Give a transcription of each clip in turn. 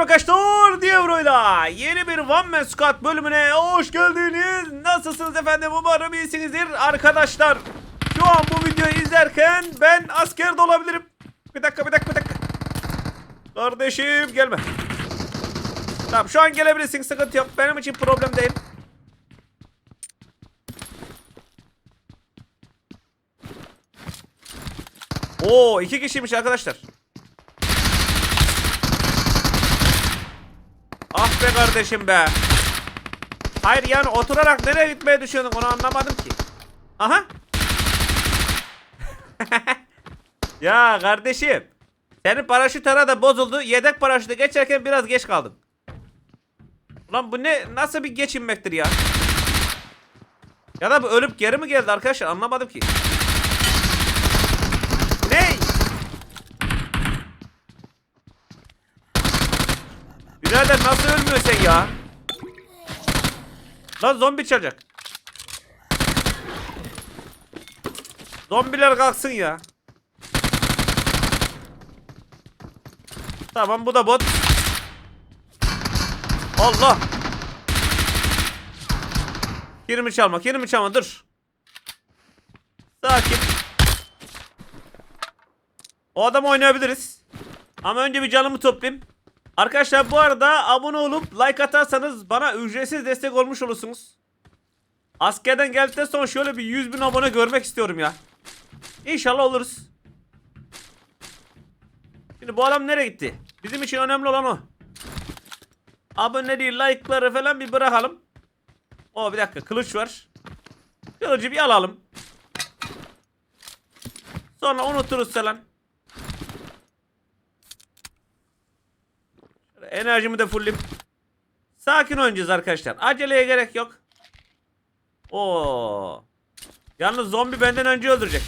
Merhaba arkadaşlar Diyevro'yla yeni bir One Man Squad bölümüne hoş geldiniz. Nasılsınız efendim umarım iyisinizdir arkadaşlar. Şu an bu videoyu izlerken ben asker de olabilirim. Bir dakika bir dakika bir dakika. Kardeşim gelme. Tamam şu an gelebilirsin sıkıntı yok benim için problem değil. Oo iki kişiymiş arkadaşlar. Be kardeşim be. Hayır yani oturarak nereye gitmeye düşünüyordun onu anlamadım ki. Aha. ya kardeşim. Senin paraşüt arada bozuldu. Yedek paraşütü geçerken biraz geç kaldım. Ulan bu ne nasıl bir geçinmektir ya? Ya da bu ölüp geri mi geldi arkadaşlar anlamadım ki. Ne? Birader nasıl ölmüyorsun sen ya? Lan zombi çalacak. Zombiler kalksın ya. Tamam bu da bot. Allah. Kirimi çalma, kirimi çalma dur. Sakin. O adam oynayabiliriz. Ama önce bir canımı toplayayım. Arkadaşlar bu arada abone olup like atarsanız bana ücretsiz destek olmuş olursunuz. Askerden geldikten sonra şöyle bir 100 bin abone görmek istiyorum ya. İnşallah oluruz. Şimdi bu adam nereye gitti? Bizim için önemli olan o. Aboneliği, like'ları falan bir bırakalım. O bir dakika kılıç var. Kılıcı bir alalım. Sonra unuturuz falan. Enerjimi de fullim. Sakin oynayacağız arkadaşlar. Aceleye gerek yok. Oo. Yalnız zombi benden önce öldürecek.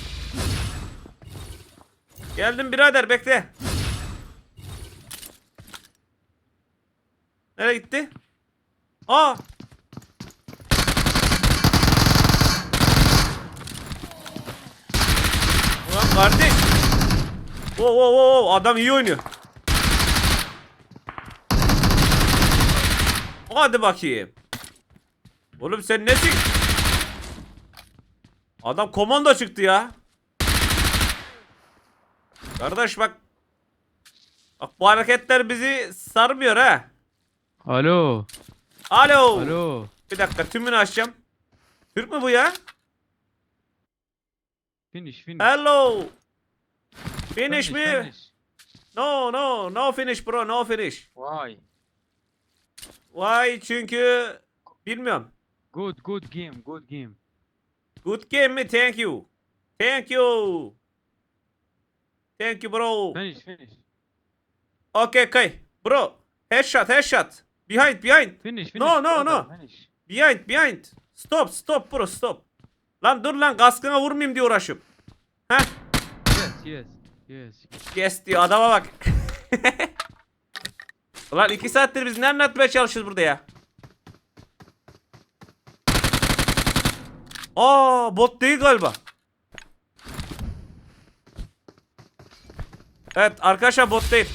Geldim birader bekle. Nereye gitti? Aa. Ulan kardeş. Oo oo oo adam iyi oynuyor. Hadi bakayım. Oğlum sen nesin? Adam komando çıktı ya. Kardeş bak. Bak bu hareketler bizi sarmıyor ha. Alo. Alo. Alo. Bir dakika tümünü açacağım. Türk mü bu ya? Finish finish. Hello. Finish mi? finish. No no no finish bro no finish. Why? Why? Çünkü bilmiyorum. Good good game good game. Good game mi? Thank you. Thank you. Thank you bro. Finish finish. Okay okay. Bro. Headshot headshot. Behind behind. Finish finish. No, no, no. Finish. Behind behind. Stop stop bro stop. Lan dur lan kaskına vurmayayım diye uğraşıyorum. Heh. Yes yes. Yes. Yes diyor adama bak. Ulan iki saattir biz ne anlatmaya çalışıyoruz burada ya? Aa bot değil galiba. Evet arkadaşlar bot değil.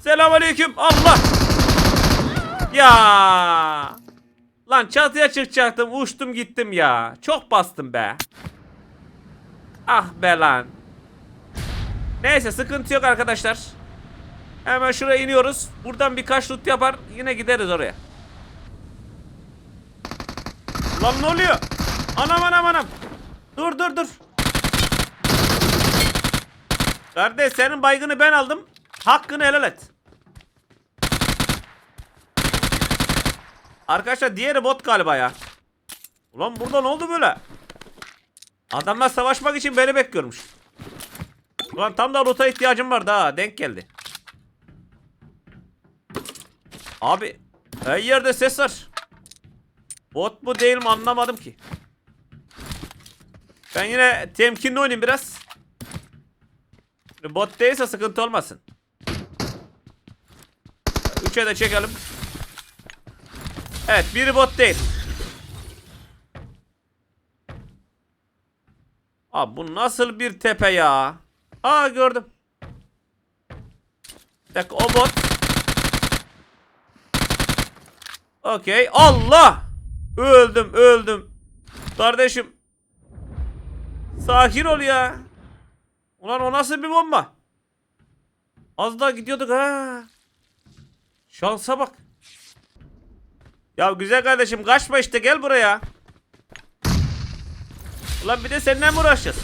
Selamünaleyküm Allah. Ya. Lan çatıya çıkacaktım uçtum gittim ya. Çok bastım be. Ah be lan. Neyse sıkıntı yok arkadaşlar. Hemen şuraya iniyoruz. Buradan birkaç loot yapar. Yine gideriz oraya. Lan ne oluyor? Anam anam anam. Dur dur dur. Kardeş senin baygını ben aldım. Hakkını helal et. Arkadaşlar diğeri bot galiba ya. Ulan burada ne oldu böyle? Adamlar savaşmak için beni bekliyormuş. Ulan tam da rota ihtiyacım vardı ha. Denk geldi. Abi her yerde ses var. Bot mu değil mi anlamadım ki. Ben yine temkinli oynayayım biraz. Bot değilse sıkıntı olmasın. Üçe de çekelim. Evet biri bot değil. Abi bu nasıl bir tepe ya? Aa gördüm. Bir dakika o bot. Okey. Allah! Öldüm, öldüm. Kardeşim. Sakin ol ya. Ulan o nasıl bir bomba? Az daha gidiyorduk ha. Şansa bak. Ya güzel kardeşim kaçma işte gel buraya. Ulan bir de seninle mi uğraşacağız?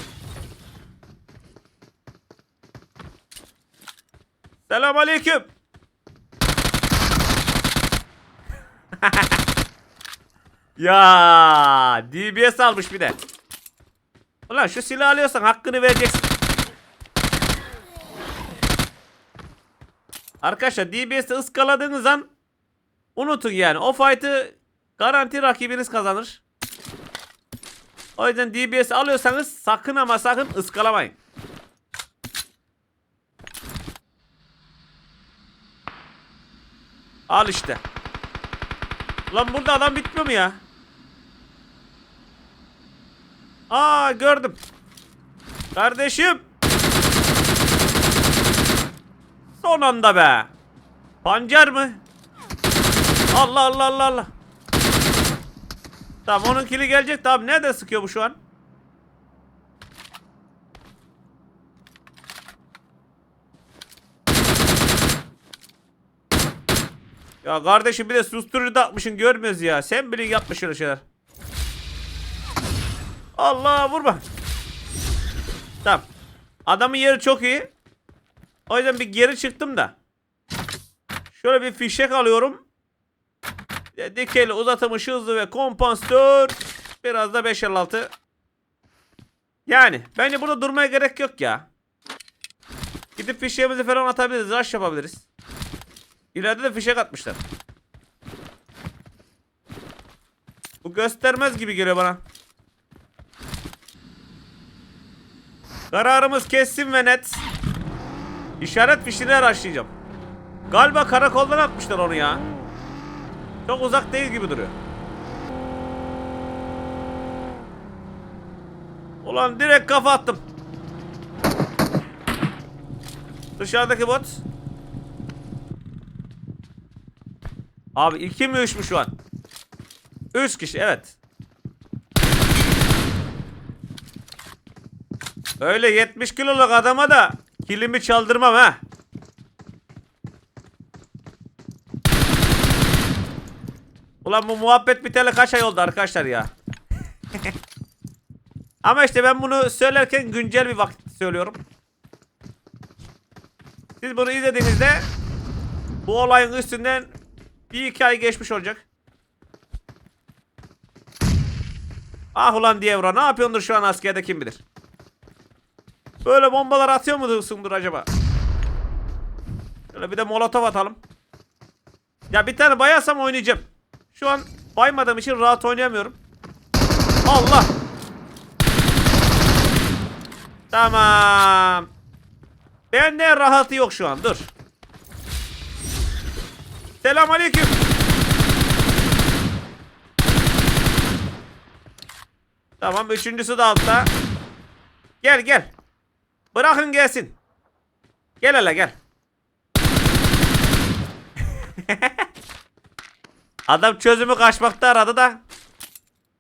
Selam aleyküm. ya DBS almış bir de. Ulan şu silahı alıyorsan hakkını vereceksin. Arkadaşlar DBS'i ıskaladığınız an unutun yani. O fight'ı garanti rakibiniz kazanır. O yüzden DBS alıyorsanız sakın ama sakın ıskalamayın. Al işte. Lan burada adam bitmiyor mu ya? Aa gördüm. Kardeşim. Son anda be. Pancar mı? Allah Allah Allah Allah. Tamam onun kili gelecek. Tamam nerede sıkıyor bu şu an? Ya kardeşim bir de susturucu da atmışsın görmüyoruz ya. Sen bile yapmışsın şeyler. Allah vurma. Tamam. Adamın yeri çok iyi. O yüzden bir geri çıktım da. Şöyle bir fişek alıyorum. Ya Dikeyli uzatılmış hızlı ve kompansatör. Biraz da 556. Yani bence burada durmaya gerek yok ya. Gidip fişeğimizi falan atabiliriz. Rush yapabiliriz. İleride de fişek atmışlar. Bu göstermez gibi geliyor bana. Kararımız kesin ve net. İşaret fişini araştıracağım. Galiba karakoldan atmışlar onu ya. Çok uzak değil gibi duruyor. Ulan direkt kafa attım. Dışarıdaki bot. Abi iki mi üç mü şu an? Üç kişi evet. Öyle 70 kiloluk adama da kilimi çaldırmam ha. Ulan bu muhabbet biteli kaç ay oldu arkadaşlar ya. Ama işte ben bunu söylerken güncel bir vakit söylüyorum. Siz bunu izlediğinizde bu olayın üstünden bir iki ay geçmiş olacak. Ah ulan Dievra ne yapıyordur şu an askerde kim bilir. Böyle bombalar atıyor musundur acaba? Şöyle bir de molotof atalım. Ya bir tane bayasam oynayacağım. Şu an baymadığım için rahat oynayamıyorum. Allah. Tamam. Bende rahatı yok şu an. Dur. Selam aleyküm. Tamam üçüncüsü de altta. Gel gel. Bırakın gelsin. Gel hele gel. Adam çözümü kaçmakta aradı da.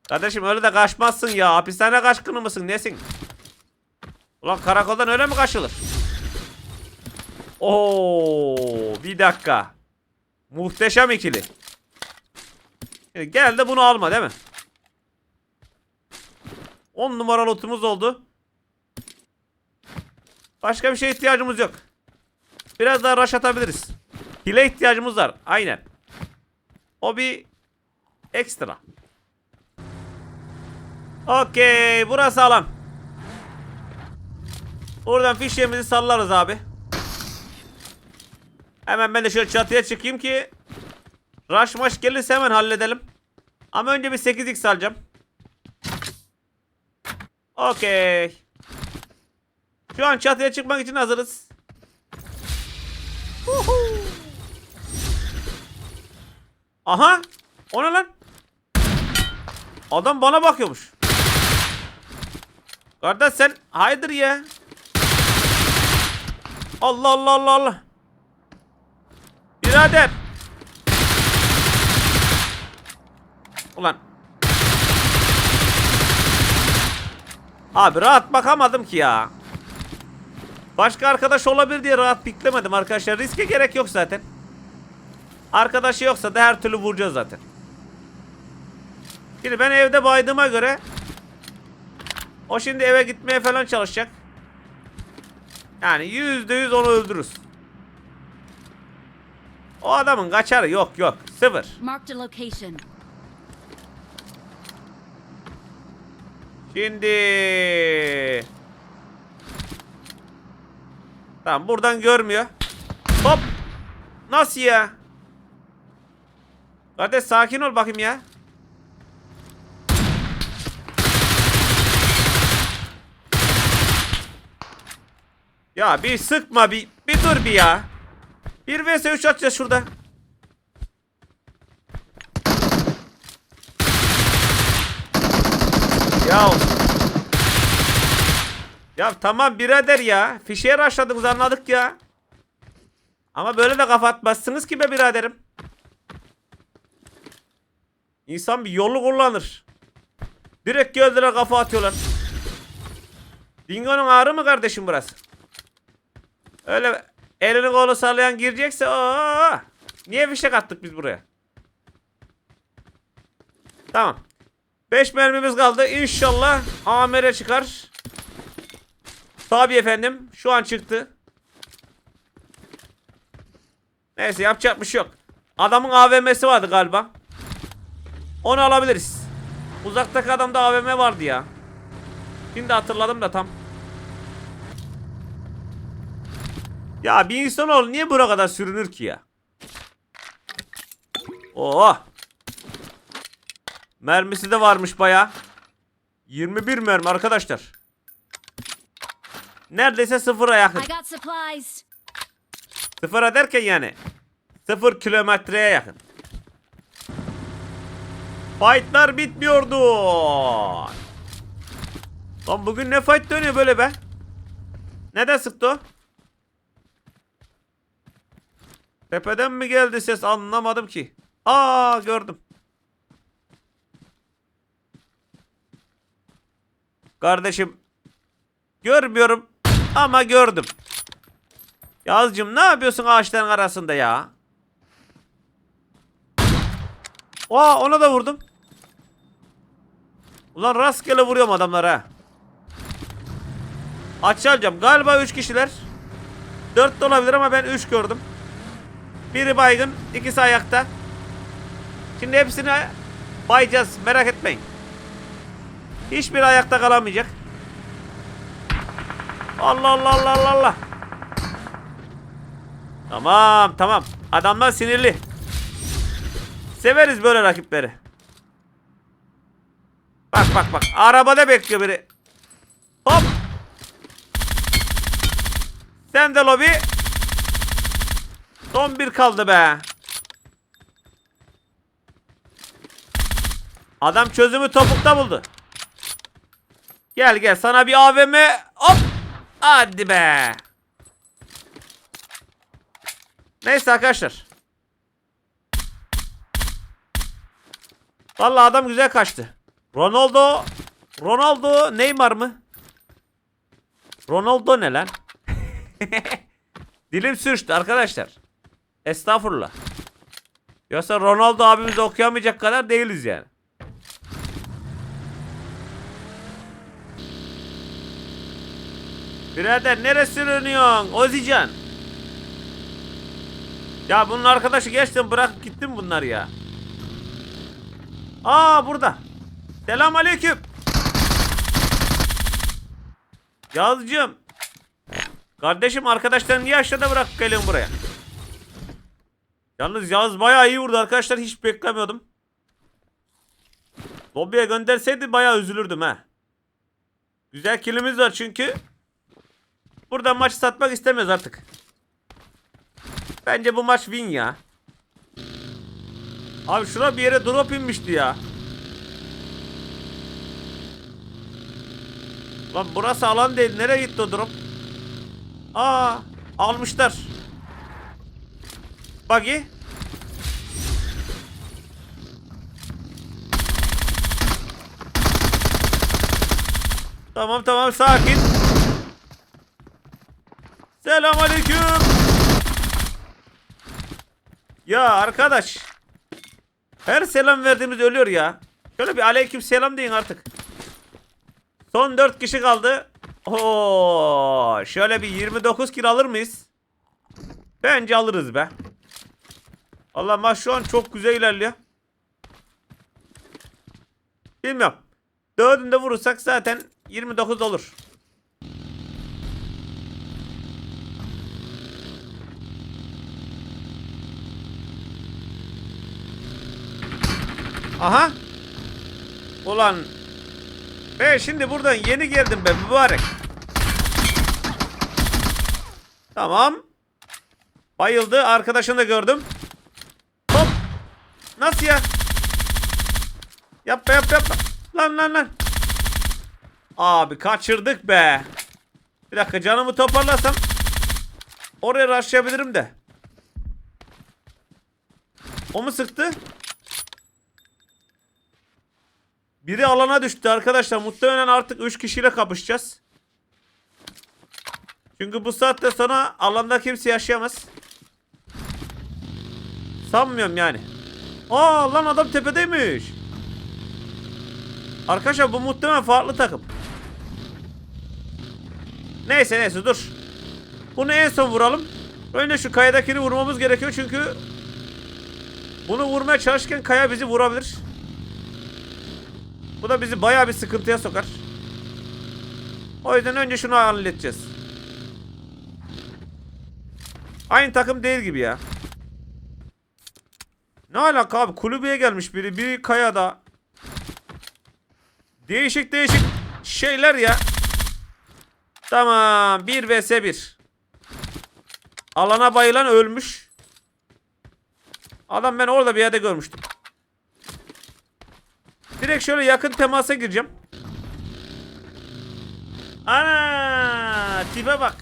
Kardeşim öyle de kaçmazsın ya. Hapishane kaçkını mısın? Nesin? Ulan karakoldan öyle mi kaçılır? Oo, bir dakika. Muhteşem ikili. Şimdi gel de bunu alma değil mi? 10 numara lootumuz oldu. Başka bir şeye ihtiyacımız yok. Biraz daha rush atabiliriz. Hile ihtiyacımız var. Aynen. O bir ekstra. Okey. Burası alan. Oradan fişeğimizi sallarız abi. Hemen ben de şöyle çatıya çıkayım ki Rush maş gelirse hemen halledelim. Ama önce bir 8x alacağım. Okey. Şu an çatıya çıkmak için hazırız. Aha. O ne lan? Adam bana bakıyormuş. Kardeş sen haydır ya. Allah Allah Allah Allah. Birader. Ulan. Abi rahat bakamadım ki ya. Başka arkadaş olabilir diye rahat piklemedim arkadaşlar. Riske gerek yok zaten. Arkadaşı yoksa da her türlü vuracağız zaten. Şimdi ben evde baydığıma göre o şimdi eve gitmeye falan çalışacak. Yani yüzde yüz onu öldürürüz. O adamın kaçarı yok yok. Sıfır. Şimdi Tamam buradan görmüyor. Hop. Nasıl ya? Kardeş sakin ol bakayım ya. Ya bir sıkma bir bir dur bir ya. Bir vs 3 atacağız şurada. Ya. Ya tamam birader ya. Fişeğe raşladınız anladık ya. Ama böyle de kafa atmazsınız ki be biraderim. İnsan bir yolu kullanır. Direkt gözlere kafa atıyorlar. Dingo'nun ağrı mı kardeşim burası? Öyle elini kolu sallayan girecekse o Niye fişek attık biz buraya? Tamam. 5 mermimiz kaldı. İnşallah amere çıkar. Tabii efendim. Şu an çıktı. Neyse yapacak bir şey yok. Adamın AVM'si vardı galiba. Onu alabiliriz. Uzaktaki adamda AVM vardı ya. Şimdi hatırladım da tam. Ya bir insanoğlu niye buraya kadar sürünür ki ya? Oo. Mermisi de varmış baya. 21 mermi arkadaşlar. Neredeyse sıfıra yakın. Sıfıra derken yani. Sıfır kilometreye yakın. Fightlar bitmiyordu. Lan bugün ne fight dönüyor böyle be? Neden sıktı o? Tepeden mi geldi ses anlamadım ki. Aa gördüm. Kardeşim görmüyorum ama gördüm. Yazcım ne yapıyorsun ağaçların arasında ya? Aa ona da vurdum. Ulan rastgele vuruyorum adamlara. Açacağım. Galiba 3 kişiler. 4 de olabilir ama ben 3 gördüm. Biri baygın, ikisi ayakta. Şimdi hepsini bayacağız. Merak etmeyin. Hiçbir ayakta kalamayacak. Allah Allah Allah Allah Allah. Tamam tamam. Adamlar sinirli. Severiz böyle rakipleri. Bak bak bak. Arabada bekliyor biri. Hop. Sen de lobi. Son bir kaldı be. Adam çözümü topukta buldu. Gel gel sana bir AVM. Hop. Hadi be. Neyse arkadaşlar. Vallahi adam güzel kaçtı. Ronaldo. Ronaldo Neymar mı? Ronaldo ne lan? Dilim sürçtü arkadaşlar. Estağfurullah. Yoksa Ronaldo abimizi okuyamayacak kadar değiliz yani. Birader neresi sürünüyorsun? Ozican. Ya bunun arkadaşı geçtim bırak gittim bunlar ya. Aa burada. Selam aleyküm. Yazcığım. Kardeşim arkadaşlarını niye aşağıda bırak gelin buraya. Yalnız Yağız bayağı iyi vurdu arkadaşlar hiç beklemiyordum. Lobiye gönderseydi bayağı üzülürdüm ha. Güzel kilimiz var çünkü. Burada maçı satmak istemiyoruz artık. Bence bu maç win ya. Abi şuna bir yere drop inmişti ya. Lan burası alan değil. Nereye gitti o drop? Aa, almışlar. Buggy. Tamam tamam sakin. Selam aleyküm. Ya arkadaş. Her selam verdiğimiz ölüyor ya. Şöyle bir aleyküm selam deyin artık. Son 4 kişi kaldı. Oo, şöyle bir 29 kilo alır mıyız? Bence alırız be. Allah maç şu an çok güzel ilerliyor. Bilmiyorum. Dördünde vurursak zaten 29 olur. Aha. Ulan. Ben şimdi buradan yeni geldim ben mübarek. Tamam. Bayıldı. Arkadaşını da gördüm. Nasıl ya? Yapma yapma yapma. Lan lan lan. Abi kaçırdık be. Bir dakika canımı toparlasam oraya rushlayabilirim de. O mu sıktı? Biri alana düştü arkadaşlar. Muhtemelen artık 3 kişiyle kapışacağız. Çünkü bu saatte sonra alanda kimse yaşayamaz. Sanmıyorum yani. Aa lan adam tepedeymiş. Arkadaşlar bu muhtemelen farklı takım. Neyse neyse dur. Bunu en son vuralım. Önce şu kayadakini vurmamız gerekiyor çünkü bunu vurmaya çalışırken kaya bizi vurabilir. Bu da bizi bayağı bir sıkıntıya sokar. O yüzden önce şunu halledeceğiz. Aynı takım değil gibi ya. Ne alaka abi? Kulübeye gelmiş biri. Biri kayada. Değişik değişik şeyler ya. Tamam. 1 vs 1. Alana bayılan ölmüş. Adam ben orada bir yerde görmüştüm. Direkt şöyle yakın temasa gireceğim. Ana tipe bak.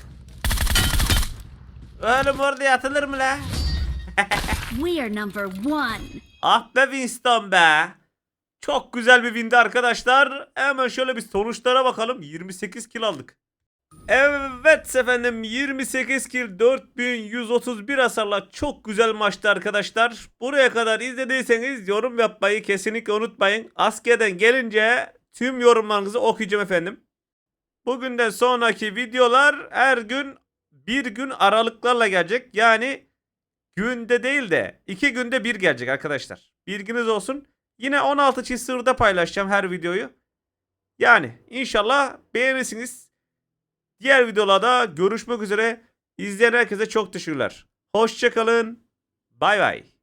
Oğlum orada yatılır mı la? We are number one. Ah be Winston be. Çok güzel bir windi arkadaşlar. Hemen şöyle bir sonuçlara bakalım. 28 kill aldık. Evet efendim 28 kill 4131 hasarla çok güzel maçtı arkadaşlar. Buraya kadar izlediyseniz yorum yapmayı kesinlikle unutmayın. Askerden gelince tüm yorumlarınızı okuyacağım efendim. Bugünden sonraki videolar her gün bir gün aralıklarla gelecek. Yani günde değil de iki günde bir gelecek arkadaşlar. Bilginiz olsun. Yine 16 çift sırda paylaşacağım her videoyu. Yani inşallah beğenirsiniz. Diğer videolarda görüşmek üzere. İzleyen herkese çok teşekkürler. Hoşçakalın. Bay bay.